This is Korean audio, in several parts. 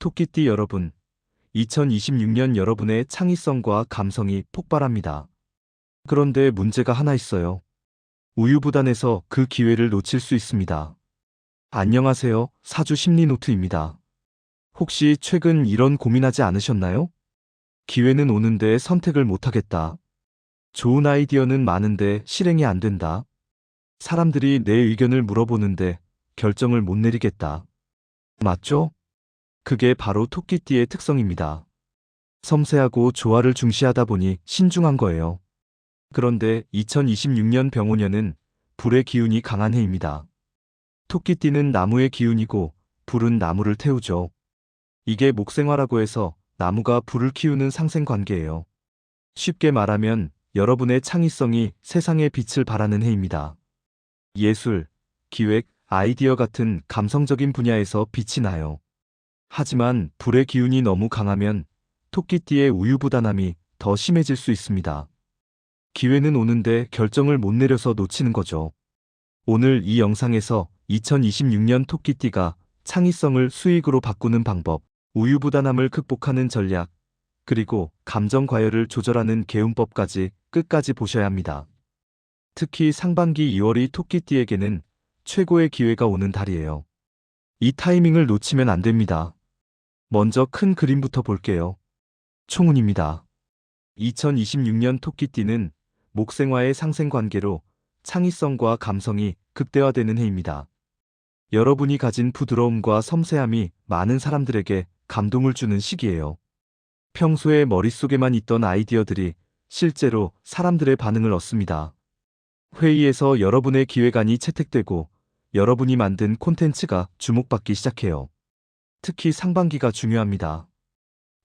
토끼띠 여러분, 2026년 여러분의 창의성과 감성이 폭발합니다. 그런데 문제가 하나 있어요. 우유부단해서 그 기회를 놓칠 수 있습니다. 안녕하세요. 사주 심리노트입니다. 혹시 최근 이런 고민하지 않으셨나요? 기회는 오는데 선택을 못하겠다. 좋은 아이디어는 많은데 실행이 안 된다. 사람들이 내 의견을 물어보는데 결정을 못 내리겠다. 맞죠? 그게 바로 토끼띠의 특성입니다. 섬세하고 조화를 중시하다 보니 신중한 거예요. 그런데 2026년 병오년은 불의 기운이 강한 해입니다. 토끼띠는 나무의 기운이고 불은 나무를 태우죠. 이게 목생화라고 해서 나무가 불을 키우는 상생관계예요. 쉽게 말하면 여러분의 창의성이 세상에 빛을 발하는 해입니다. 예술, 기획, 아이디어 같은 감성적인 분야에서 빛이 나요. 하지만 불의 기운이 너무 강하면 토끼띠의 우유부단함이 더 심해질 수 있습니다. 기회는 오는데 결정을 못 내려서 놓치는 거죠. 오늘 이 영상에서 2026년 토끼띠가 창의성을 수익으로 바꾸는 방법, 우유부단함을 극복하는 전략, 그리고 감정 과열을 조절하는 개운법까지 끝까지 보셔야 합니다. 특히 상반기 2월이 토끼띠에게는 최고의 기회가 오는 달이에요. 이 타이밍을 놓치면 안 됩니다. 먼저 큰 그림부터 볼게요. 총운입니다. 2026년 토끼띠는 목생화의 상생관계로 창의성과 감성이 극대화되는 해입니다. 여러분이 가진 부드러움과 섬세함이 많은 사람들에게 감동을 주는 시기예요. 평소에 머릿속에만 있던 아이디어들이 실제로 사람들의 반응을 얻습니다. 회의에서 여러분의 기획안이 채택되고 여러분이 만든 콘텐츠가 주목받기 시작해요. 특히 상반기가 중요합니다.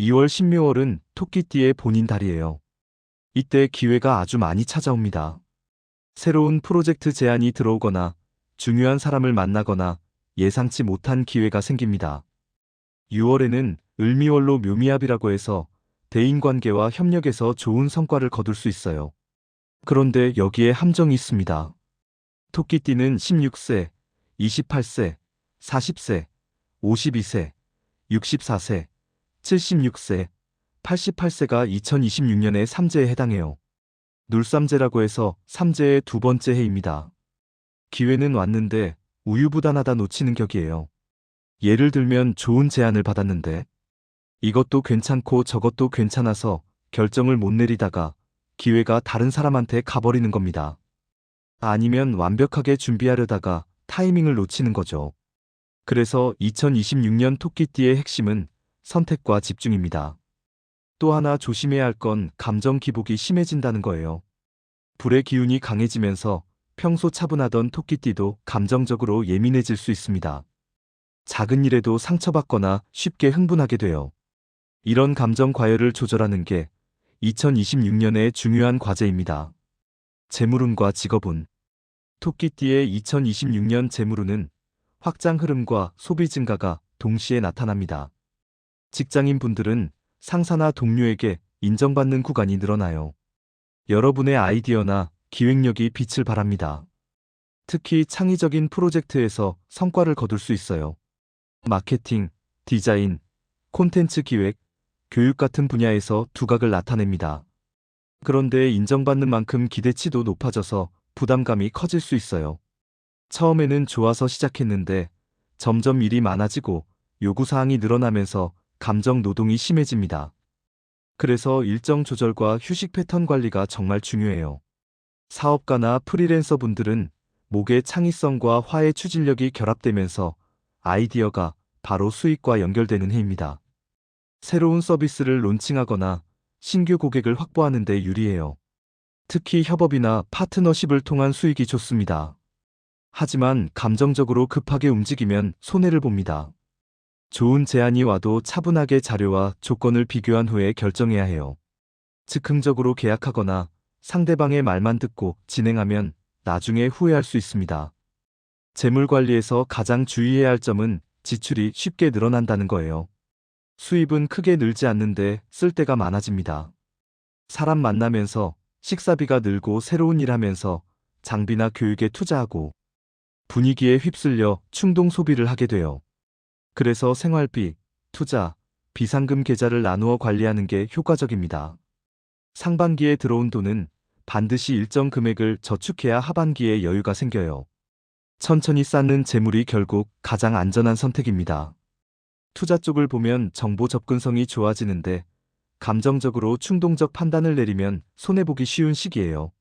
2월 16월은 토끼띠의 본인 달이에요. 이때 기회가 아주 많이 찾아옵니다. 새로운 프로젝트 제안이 들어오거나 중요한 사람을 만나거나 예상치 못한 기회가 생깁니다. 6월에는 을미월로 묘미합이라고 해서 대인관계와 협력에서 좋은 성과를 거둘 수 있어요. 그런데 여기에 함정이 있습니다. 토끼띠는 16세, 28세, 40세, 52세, 64세, 76세, 88세가 2026년의 삼재에 해당해요. 눌삼재라고 해서 삼재의 두 번째 해입니다. 기회는 왔는데 우유부단하다 놓치는 격이에요. 예를 들면 좋은 제안을 받았는데 이것도 괜찮고 저것도 괜찮아서 결정을 못 내리다가 기회가 다른 사람한테 가버리는 겁니다. 아니면 완벽하게 준비하려다가 타이밍을 놓치는 거죠. 그래서 2026년 토끼띠의 핵심은 선택과 집중입니다. 또 하나 조심해야 할 건 감정 기복이 심해진다는 거예요. 불의 기운이 강해지면서 평소 차분하던 토끼띠도 감정적으로 예민해질 수 있습니다. 작은 일에도 상처받거나 쉽게 흥분하게 돼요. 이런 감정 과열을 조절하는 게 2026년의 중요한 과제입니다. 재물운과 직업운 토끼띠의 2026년 재물운은 확장 흐름과 소비 증가가 동시에 나타납니다. 직장인 분들은 상사나 동료에게 인정받는 구간이 늘어나요. 여러분의 아이디어나 기획력이 빛을 발합니다. 특히 창의적인 프로젝트에서 성과를 거둘 수 있어요. 마케팅, 디자인, 콘텐츠 기획, 교육 같은 분야에서 두각을 나타냅니다. 그런데 인정받는 만큼 기대치도 높아져서 부담감이 커질 수 있어요. 처음에는 좋아서 시작했는데 점점 일이 많아지고 요구사항이 늘어나면서 감정 노동이 심해집니다. 그래서 일정 조절과 휴식 패턴 관리가 정말 중요해요. 사업가나 프리랜서 분들은 목의 창의성과 화의 추진력이 결합되면서 아이디어가 바로 수익과 연결되는 해입니다. 새로운 서비스를 론칭하거나 신규 고객을 확보하는 데 유리해요. 특히 협업이나 파트너십을 통한 수익이 좋습니다. 하지만 감정적으로 급하게 움직이면 손해를 봅니다. 좋은 제안이 와도 차분하게 자료와 조건을 비교한 후에 결정해야 해요. 즉흥적으로 계약하거나 상대방의 말만 듣고 진행하면 나중에 후회할 수 있습니다. 재물 관리에서 가장 주의해야 할 점은 지출이 쉽게 늘어난다는 거예요. 수입은 크게 늘지 않는데 쓸 때가 많아집니다. 사람 만나면서 식사비가 늘고 새로운 일 하면서 장비나 교육에 투자하고 분위기에 휩쓸려 충동 소비를 하게 돼요. 그래서 생활비, 투자, 비상금 계좌를 나누어 관리하는 게 효과적입니다. 상반기에 들어온 돈은 반드시 일정 금액을 저축해야 하반기에 여유가 생겨요. 천천히 쌓는 재물이 결국 가장 안전한 선택입니다. 투자 쪽을 보면 정보 접근성이 좋아지는데 감정적으로 충동적 판단을 내리면 손해보기 쉬운 시기예요.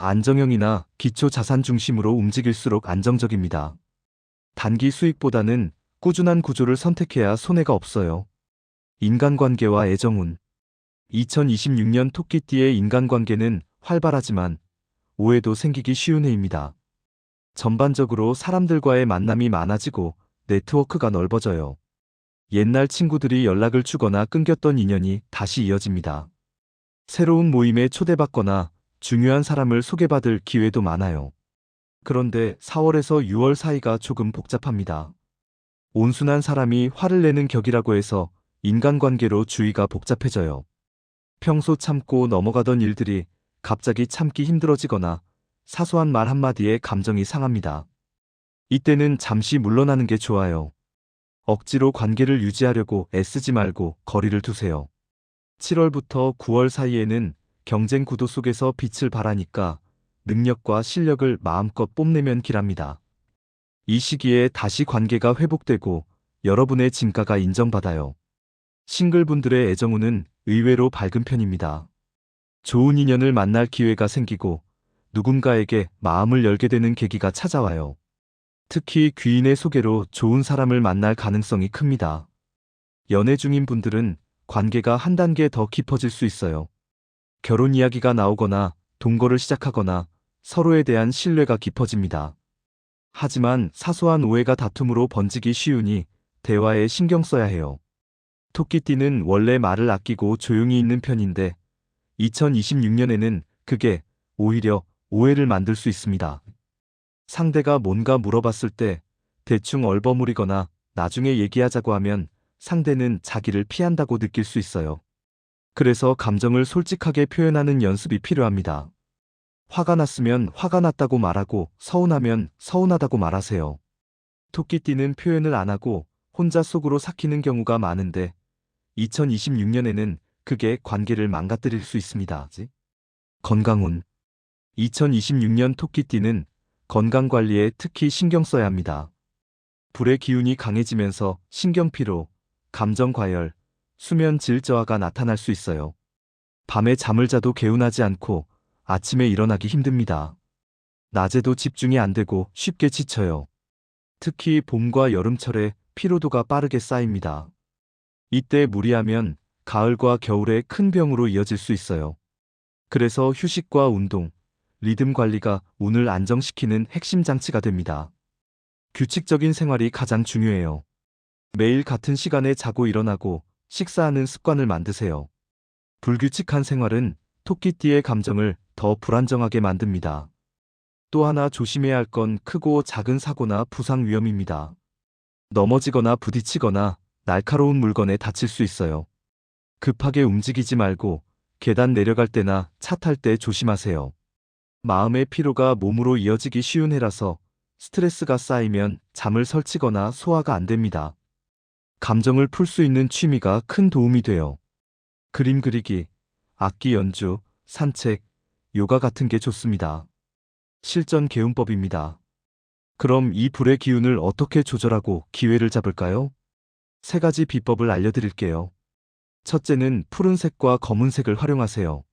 안정형이나 기초 자산 중심으로 움직일수록 안정적입니다. 단기 수익보다는 꾸준한 구조를 선택해야 손해가 없어요. 인간관계와 애정운 2026년 토끼띠의 인간관계는 활발하지만 오해도 생기기 쉬운 해입니다. 전반적으로 사람들과의 만남이 많아지고 네트워크가 넓어져요. 옛날 친구들이 연락을 주거나 끊겼던 인연이 다시 이어집니다. 새로운 모임에 초대받거나 중요한 사람을 소개받을 기회도 많아요. 그런데 4월에서 6월 사이가 조금 복잡합니다. 온순한 사람이 화를 내는 격이라고 해서 인간관계로 주의가 복잡해져요. 평소 참고 넘어가던 일들이 갑자기 참기 힘들어지거나 사소한 말 한마디에 감정이 상합니다. 이때는 잠시 물러나는 게 좋아요. 억지로 관계를 유지하려고 애쓰지 말고 거리를 두세요. 7월부터 9월 사이에는 경쟁 구도 속에서 빛을 발하니까 능력과 실력을 마음껏 뽐내면 길합니다. 이 시기에 다시 관계가 회복되고 여러분의 진가가 인정받아요. 싱글분들의 애정운은 의외로 밝은 편입니다. 좋은 인연을 만날 기회가 생기고 누군가에게 마음을 열게 되는 계기가 찾아와요. 특히 귀인의 소개로 좋은 사람을 만날 가능성이 큽니다. 연애 중인 분들은 관계가 한 단계 더 깊어질 수 있어요. 결혼 이야기가 나오거나 동거를 시작하거나 서로에 대한 신뢰가 깊어집니다. 하지만 사소한 오해가 다툼으로 번지기 쉬우니 대화에 신경 써야 해요. 토끼띠는 원래 말을 아끼고 조용히 있는 편인데 2026년에는 그게 오히려 오해를 만들 수 있습니다. 상대가 뭔가 물어봤을 때 대충 얼버무리거나 나중에 얘기하자고 하면 상대는 자기를 피한다고 느낄 수 있어요. 그래서 감정을 솔직하게 표현하는 연습이 필요합니다. 화가 났으면 화가 났다고 말하고 서운하면 서운하다고 말하세요. 토끼띠는 표현을 안 하고 혼자 속으로 삭히는 경우가 많은데 2026년에는 그게 관계를 망가뜨릴 수 있습니다. 건강운 2026년 토끼띠는 건강 관리에 특히 신경 써야 합니다. 불의 기운이 강해지면서 신경피로, 감정 과열, 수면 질 저하가 나타날 수 있어요. 밤에 잠을 자도 개운하지 않고 아침에 일어나기 힘듭니다. 낮에도 집중이 안 되고 쉽게 지쳐요. 특히 봄과 여름철에 피로도가 빠르게 쌓입니다. 이때 무리하면 가을과 겨울에 큰 병으로 이어질 수 있어요. 그래서 휴식과 운동, 리듬 관리가 운을 안정시키는 핵심 장치가 됩니다. 규칙적인 생활이 가장 중요해요. 매일 같은 시간에 자고 일어나고 식사하는 습관을 만드세요. 불규칙한 생활은 토끼띠의 감정을 더 불안정하게 만듭니다. 또 하나 조심해야 할 건 크고 작은 사고나 부상 위험입니다. 넘어지거나 부딪히거나 날카로운 물건에 다칠 수 있어요. 급하게 움직이지 말고 계단 내려갈 때나 차 탈 때 조심하세요. 마음의 피로가 몸으로 이어지기 쉬운 해라서 스트레스가 쌓이면 잠을 설치거나 소화가 안 됩니다. 감정을 풀 수 있는 취미가 큰 도움이 돼요. 그림 그리기, 악기 연주, 산책, 요가 같은 게 좋습니다. 실전 개운법입니다. 그럼 이 불의 기운을 어떻게 조절하고 기회를 잡을까요? 세 가지 비법을 알려드릴게요. 첫째는 푸른색과 검은색을 활용하세요.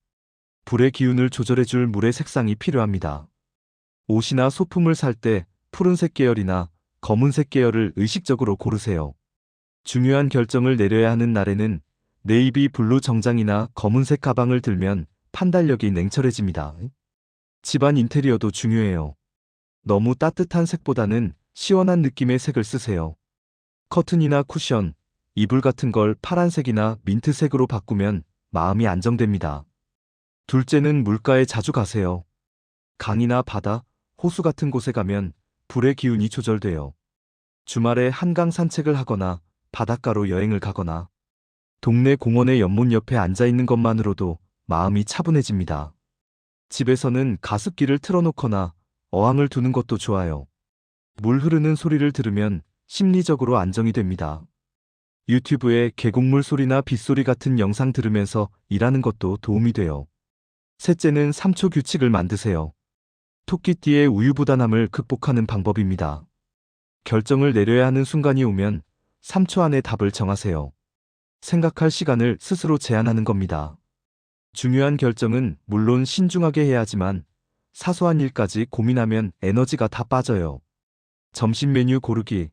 불의 기운을 조절해줄 물의 색상이 필요합니다. 옷이나 소품을 살 때 푸른색 계열이나 검은색 계열을 의식적으로 고르세요. 중요한 결정을 내려야 하는 날에는 네이비 블루 정장이나 검은색 가방을 들면 판단력이 냉철해집니다. 집안 인테리어도 중요해요. 너무 따뜻한 색보다는 시원한 느낌의 색을 쓰세요. 커튼이나 쿠션, 이불 같은 걸 파란색이나 민트색으로 바꾸면 마음이 안정됩니다. 둘째는 물가에 자주 가세요. 강이나 바다, 호수 같은 곳에 가면 불의 기운이 조절돼요. 주말에 한강 산책을 하거나 바닷가로 여행을 가거나 동네 공원의 연못 옆에 앉아 있는 것만으로도 마음이 차분해집니다. 집에서는 가습기를 틀어놓거나 어항을 두는 것도 좋아요. 물 흐르는 소리를 들으면 심리적으로 안정이 됩니다. 유튜브에 계곡물 소리나 빗소리 같은 영상 들으면서 일하는 것도 도움이 돼요. 셋째는 3초 규칙을 만드세요. 토끼띠의 우유부단함을 극복하는 방법입니다. 결정을 내려야 하는 순간이 오면 3초 안에 답을 정하세요. 생각할 시간을 스스로 제한하는 겁니다. 중요한 결정은 물론 신중하게 해야 하지만 사소한 일까지 고민하면 에너지가 다 빠져요. 점심 메뉴 고르기,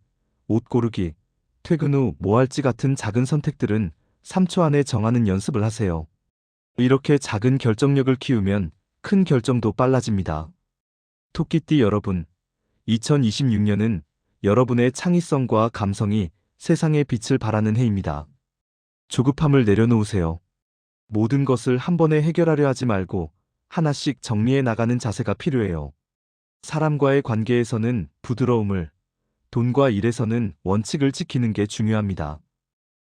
옷 고르기, 퇴근 후 뭐 할지 같은 작은 선택들은 3초 안에 정하는 연습을 하세요. 이렇게 작은 결정력을 키우면 큰 결정도 빨라집니다. 토끼띠 여러분, 2026년은 여러분의 창의성과 감성이 세상에 빛을 발하는 해입니다. 조급함을 내려놓으세요. 모든 것을 한 번에 해결하려 하지 말고 하나씩 정리해 나가는 자세가 필요해요. 사람과의 관계에서는 부드러움을, 돈과 일에서는 원칙을 지키는 게 중요합니다.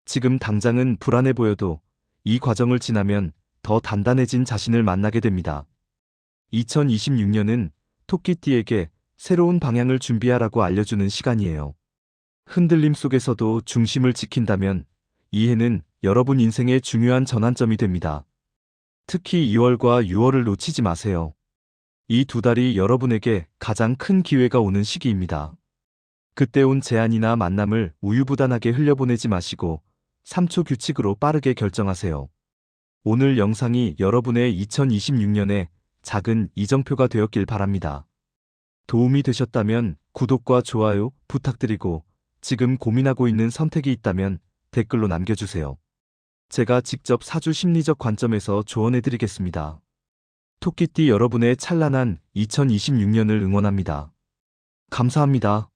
지금 당장은 불안해 보여도 이 과정을 지나면 더 단단해진 자신을 만나게 됩니다. 2026년은 토끼띠에게 새로운 방향을 준비하라고 알려주는 시간이에요. 흔들림 속에서도 중심을 지킨다면 이 해는 여러분 인생의 중요한 전환점이 됩니다. 특히 2월과 6월을 놓치지 마세요. 이 두 달이 여러분에게 가장 큰 기회가 오는 시기입니다. 그때 온 제안이나 만남을 우유부단하게 흘려보내지 마시고 3초 규칙으로 빠르게 결정하세요. 오늘 영상이 여러분의 2026년에 작은 이정표가 되었길 바랍니다. 도움이 되셨다면 구독과 좋아요 부탁드리고 지금 고민하고 있는 선택이 있다면 댓글로 남겨주세요. 제가 직접 사주 심리적 관점에서 조언해드리겠습니다. 토끼띠 여러분의 찬란한 2026년을 응원합니다. 감사합니다.